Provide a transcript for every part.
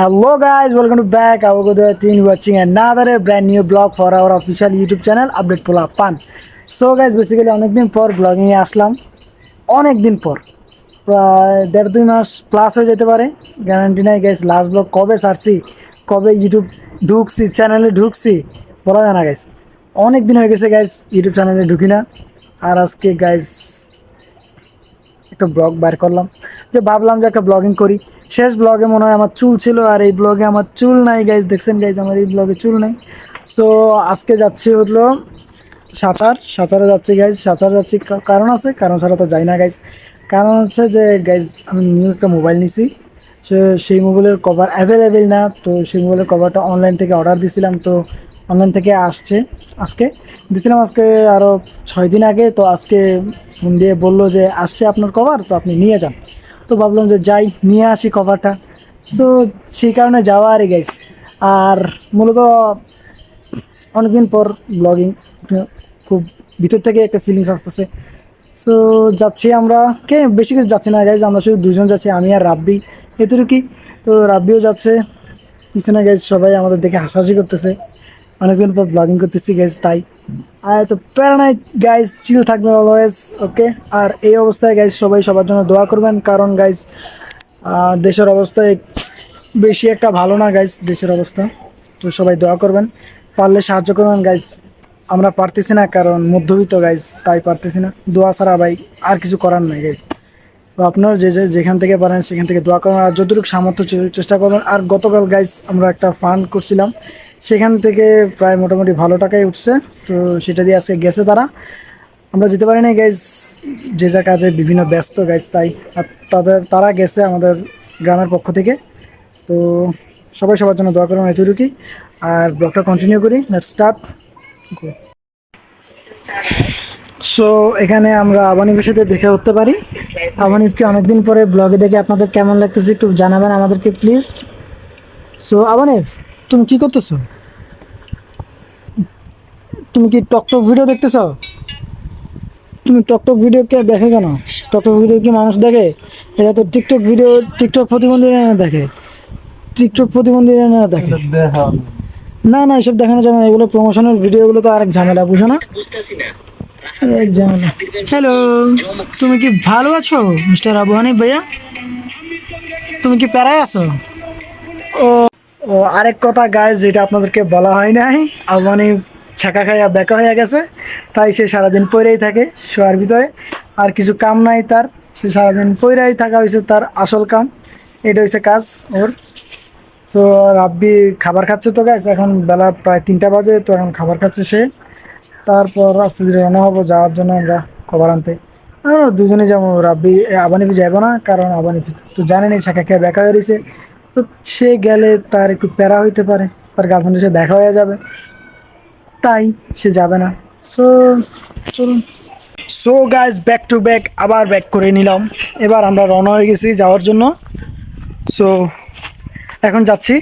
Hello guys, welcome to back. Our good team watching another brand new blog for our official YouTube channel Update Pola Pan. So guys, basically অনেকদিন পর blogging এ আসলাম। অনেক দিন পর। প্রায় দেড় দুই মাস plus হয়ে যেতে পারে। গ্যারান্টি নাই গাইস লাস্ট ব্লগ কবে ছাড়ছি কবে ইউটিউব ঢুকছি চ্যানেলে ঢুকছি বলা যায় না গাইস অনেক দিন হয়ে গেছে গাইস ইউটিউব চ্যানেলে ঢুকি না। আর আজকে গাইস একটা ব্লগ বার করলাম। যে ভাবলাম যে একটা ব্লগিং করি। শেষ ব্লগে মনে হয় আমার চুল ছিল আর এই ব্লগে আমার চুল নাই গাইজ দেখছেন গাইজ আমার এই ব্লগে চুল নাই। সো আজকে যাচ্ছি হলো সাঁতার। সাঁতারে যাচ্ছি গাইজ সাঁতার যাচ্ছি কারণ আছে, কারণ ছাড়া তো যাই না গাইজ কারণ হচ্ছে যে গাইজ আমি নিউ একটা মোবাইল নিছি। সে, সেই মোবাইলের কভার অ্যাভেলেবেল না, তো সেই মোবাইলের কভারটা অনলাইন থেকে অর্ডার দিছিলাম, তো অনলাইন থেকে আসছে আজকে। দিছিলাম আজকে আরও ছয় দিন আগে, তো আজকে ফোন দিয়ে বলল যে, আসছে আপনার কভার তো আপনি নিয়ে যান। তো ভাবলাম যে যাই, নিয়ে আসি কভারটা। সো সেই কারণে যাওয়া আরই গাইস আর মূলত অনেকদিন পর ব্লগিং খুব ভিতর থেকে একটা ফিলিংস আসতেছে। সো যাচ্ছি আমরা, কে? বেশি কিছু যাচ্ছি না গাইজ আমরা শুধু দুজন যাচ্ছি, আমি আর রাব্বি। এতটুকুই। তো রাব্বিও যাচ্ছে। পিছনে গাইজ সবাই আমাদের দেখে হাসাহাসি করতেছে। অনেকদিন পর ব্লগিং করতেছি গাইজ তাই। আর তো প্যারানাই গাইজ চিল থাকবে অলওয়েজ ওকে আর এই অবস্থায় গাইজ সবাই সবার জন্য দোয়া করবেন, কারণ গাইজ দেশের অবস্থা বেশি একটা ভালো না গাইজ দেশের অবস্থা। তো সবাই দোয়া করবেন। পারলে সাহায্য করবেন গাইজ আমরা পারতেছি না, কারণ মধ্যবিত্ত গাইজ তাই পারতেছি না। দোয়া ছাড়া ভাই আর কিছু করার নাই গাইজ তো আপনারা যে যে যেখান থেকে পারেন, সেখান থেকে দোয়া করবেন। আর যতটুকু সামর্থ্য চেষ্টা করবেন। আর গতকাল গাইজ আমরা একটা ফান্ড করছিলাম। সেখান থেকে প্রায় মোটামুটি ভালো টাকাই উঠছে। তো সেটা দিয়ে আজকে গেছে তারা। আমরা যেতে পারি না গাইজ যে যা কাজে বিভিন্ন ব্যস্ত গাইজ তাই। আর তাদের, তারা গেছে আমাদের গ্রামের পক্ষ থেকে। তো সবাই সবার জন্য দোয়া করবেন এতটুকুই। আর ব্লগটা কন্টিনিউ করি। লেট স্টার্ট সো এখানে আমরা আবানিফের সাথে দেখে উঠতে পারি। আবানিফকে অনেকদিন পরে ব্লগে দেখে আপনাদের কেমন লাগতেছে একটু জানাবেন আমাদেরকে প্লিজ সো আবানিফ তুমি কি করতেছো? তুমি কি টকটক ভিডিও দেখতেছো? তুমি টকটক ভিডিও কে দেখে কেন? টকটক ভিডিও কি মানুষ দেখে? এটা তো টিকটক ভিডিও, টিকটক প্রতিবন্ধীরা না দেখে। টিকটক প্রতিবন্ধীরা না দেখে। না না, এসব দেখানো যাবে না। এগুলো প্রমোশনাল ভিডিওগুলো তো আরেক ঝামেলা, বুঝো না? এক ঝামেলা। হ্যালো তুমি কি ভালো আছো, মিস্টার আবু হানিফ ভাইয়া? তুমি কি প্যারায় আছো? ও ও, আরেক কথা গায়ে যেটা আপনাদেরকে বলা হয় নাই, আবু হানিফ ছাকা খাইয়া বেকা হয়ে গেছে, তাই সে সারাদিন পইরেই থাকে শোয়ার ভিতরে। আর কিছু কাম নাই তার, সে সারাদিন পইরাই থাকা হয়েছে তার আসল কাম। এটা হয়েছে কাজ ওর। তো রাব্বি খাবার খাচ্ছে তো গাছ এখন বেলা প্রায় তিনটা বাজে, তো এখন খাবার খাচ্ছে সে। তারপর আস্তে ধীরে রওনা হব, যাওয়ার জন্য আমরা খবর আনতে। আর দুজনে যাব, রাব্বি আবানিফি যাব না, কারণ আবানিফি তো জানেনি ছাকা খেয়ে বেকা হয়ে রয়েছে তো সে গেলে তার একটু প্যারা হইতে পারে, তার গার্লফ্রেন্ডের সাথে দেখা হয়ে যাবে। তাই সে যাবে না। সো চলুন। So guys back to back আবার ব্যাক করে নিলাম। এবার আমরা রওনা হয়ে গেছি যাওয়ার জন্য। সো এখন যাচ্ছি।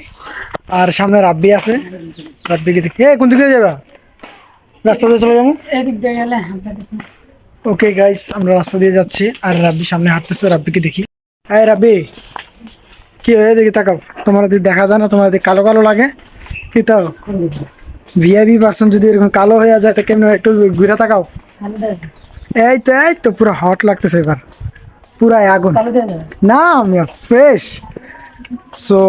আর সামনে রাব্বি আছে। রাব্বিকে দেখি? এ কোন দিকে যাবা? রাস্তা দিয়ে চলে যাব? এদিক দিয়ে গেলে ওকে গাইস আমরা রাস্তা দিয়ে যাচ্ছি। আর রাব্বি সামনে হাঁটতেছে রাব্বিকে দেখি। হ্যাঁ রাব্বি! কি হয়ে দেখি তাকাও। তোমার দেখা যায় না তোমার দিকে কালো কালো লাগে। কি তাও ভিআইপি পার্সন যদি এরকম কালো হয়ে যায় তো কেমন একটু ঘুরে তাকাও। এই তো এই তো পুরো হট লাগতেছে এবার। পুরা আগুন। না আমি ফ্রেশ সো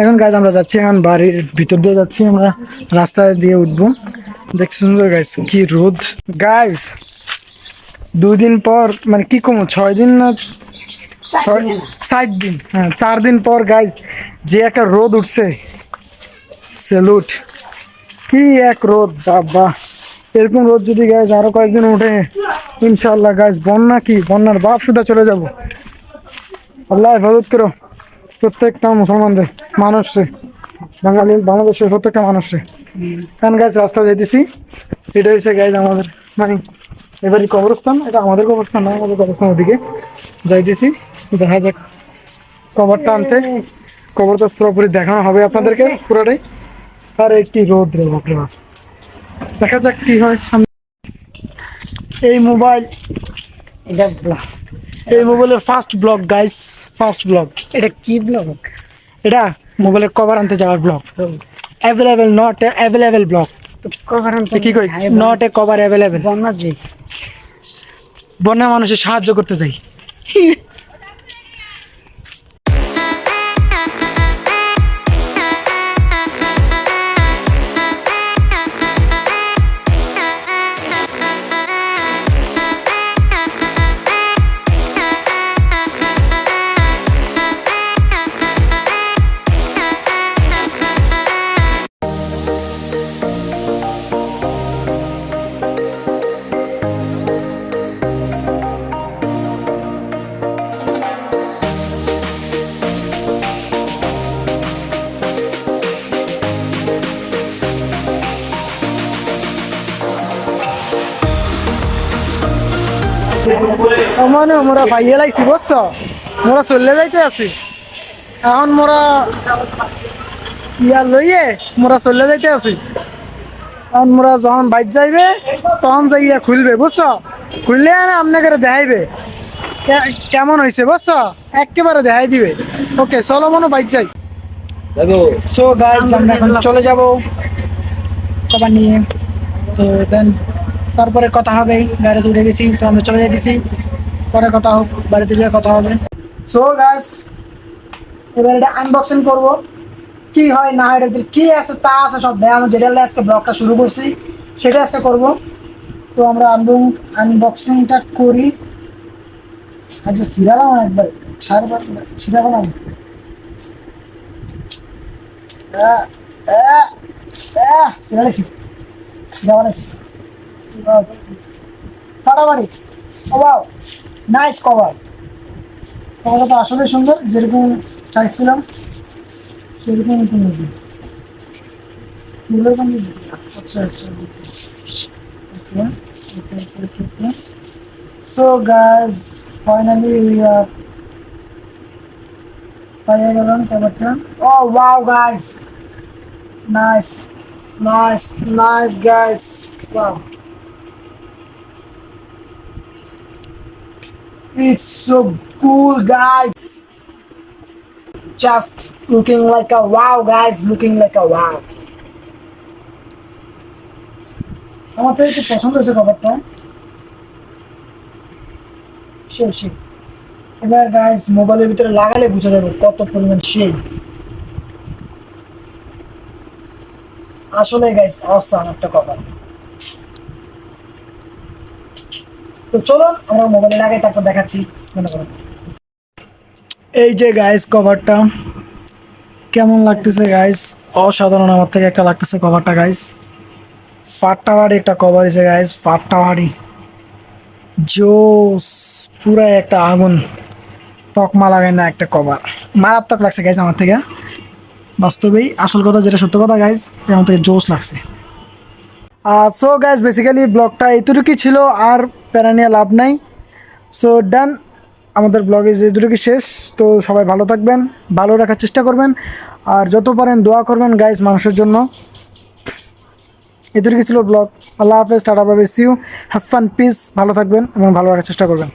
এখন গাইজ আমরা যাচ্ছি এখন বাড়ির ভিতর দিয়ে যাচ্ছি আমরা রাস্তা দিয়ে উঠবো। দেখছেন তো গাইজ কি রোদ। গাইজ দুই দিন পর মানে কি কমো ছয় দিন না ছয় সাত দিন হ্যাঁ চার দিন পর গাইজ যে একটা রোদ উঠছে সেলুট কি এক রোদ, বাবা। এরকম রোদ যদি গাইজ আরও কয়েকদিন উঠে ইনশাল্লাহ গাইজ বন্যা কি? বন্যার বাপ সুদা চলে যাব। আল্লাহ হেফাজত করো। প্রত্যেকটা মুসলমানদের মানুষে বাঙালি, বাংলাদেশের প্রত্যেকটা মানুষে কারণ গাছ রাস্তা যাইতেছি। এটা হচ্ছে গাইজ আমাদের মানে এবারই কবরস্থান। এটা আমাদের কবরস্থান না, আমাদের কবরস্থান ওদিকে। যাইতেছি, দেখা যাক। কবরটা আনতে, কবর তো পুরোপুরি দেখানো হবে আপনাদেরকে, পুরোটাই। আর একটি রোদ রে বাপরে দেখা যাক কি হয় সামনে। এই মোবাইল এটা এই মোবাইলের first blog guys first blog এটা কি ব্লগ এটা মোবাইলের কভার আনতে যাওয়ার blog available not available blog তো কভার আনতে কি কই? নট এ কভার অ্যাভেলেবেল বন্যা যে। বন্যা মানুষের সাহায্য করতে যাই। মানে মোরা ভাইয়ে লাইছি বুঝছ? মোরা চলে যাইতে আছি। এখন মোরা ইয়া লইয়ে মোরা চলে যাইতে আছি। এখন মোরা যখন বাইক যাইবে তখন যাইয়া খুলবে বুঝছ? খুললে না আপনাকে দেখাইবে। কেমন হয়েছে বুঝছ? একেবারে দেখাই দিবে। ওকে চলো মনে বাইক যাই। সো গাইস আমরা এখন চলে যাব। কবার নিয়ে তো দেন। তারপরে কথা হবে, গাড়িতে উঠে গেছি, তো আমরা চলে যাইতেছি। পরে কথা হোক, বাড়িতে যেয়ে কথা হবে। সো গাইস এবার এটা আনবক্সিং করব। কি হয়, না হয় এটার কি আছে, তা আছে সব দেয় আমরা যেটা আজকে ব্লগটা শুরু করছি। সেটা আজকে করব। তো আমরা আনবং আনবক্সিংটা করি। আচ্ছা সিরালাম একবার ছাড়বার আহ সিরালেছি সিরালেছি ফাটাফাটি ওয়াও নাইস কভার কভারটা তো আসলে সুন্দর, যেরকম চাইছিলাম সেরকম কিনেছি ফুলের কম আচ্ছা আচ্ছা। ও wow nice nice nice It's so cool, guys. Just looking like a wow, guys. Looking like a wow. তো একটু পছন্দ হয়েছে কভারটা সেই সেই এবার গাইস মোবাইলের ভিতরে লাগালে বোঝা যাবে কত পরিমাণ সেই আসলে গাইস অসাম একটা কভার তো চলুন, আমরা মোবাইলে লাগাই তারপর দেখাচ্ছি। মনে করুন এই যে গাইস কভারটা কেমন লাগতেছে গাইস অসাধারণ আমার থেকে একটা লাগতেছে কভারটা গাইস ফাটাবাড়ি একটা কভার এসে গাইস ফাটাবাড়ি জোস পুরো একটা আগুন। তকমা লাগায় না একটা কভার মারাত্মক লাগছে গাইস আমার থেকে। বাস্তবেই আসল কথা যেটা সত্য কথা গাইস আমার থেকে জোস লাগছে। সো গাইস বেসিক্যালি ব্লগটা এতটুকুই ছিল। আর প্যারা নিয়ে লাভ নাই। সো ডান আমাদের ব্লগে যে দুটোকে শেষ। তো সবাই ভালো থাকবেন, ভালো রাখার চেষ্টা করবেন। আর যত পারেন দোয়া করবেন গাইস মানুষের জন্য। এতটুকু ছিল ব্লগ আল্লাহ হাফেজ, টাটা, বাবে সিউ হ্যাভ ফান পিস ভালো থাকবেন এবং ভালো রাখার চেষ্টা করবেন।